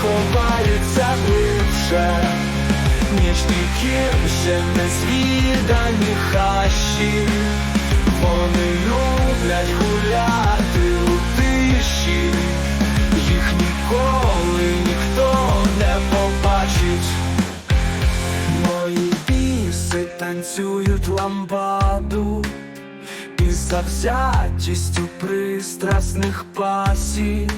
ховаються глибше, ніж ніким ще не звідані хащі. Вони люблять гуляти у тиші, їх ніколи ніхто не побачить. Мої біси танцюють ламбаду завзятістю пристрасних пасів.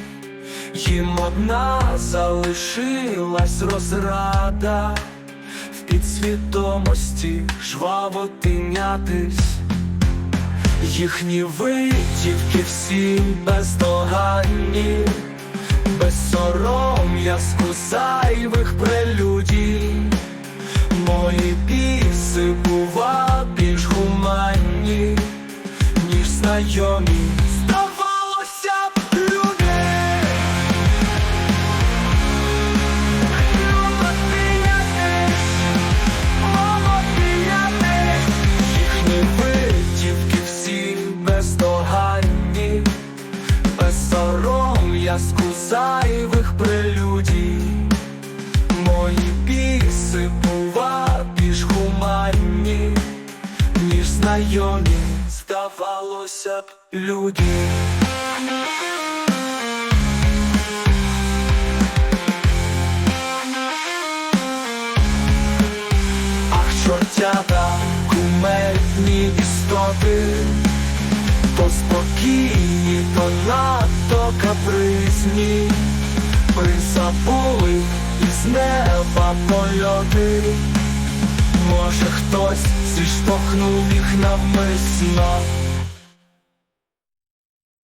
Їм одна залишилась розрада в підсвідомості жваво тинятись. Їхні витівки всі бездоганні, без сором'язку зайвих прелюдій. Мої біси бува більш гуманні, ніж знайомі. Сором'язку зайвих прелюдій. Мої біси бува більш гуманні, ніж знайомі, здавалося б, люди. Ах, чортята, кумедні істоти, то спокійні, то надто капризні, присапули із неба польоти. Може хтось зіштовхнув їх навмисно,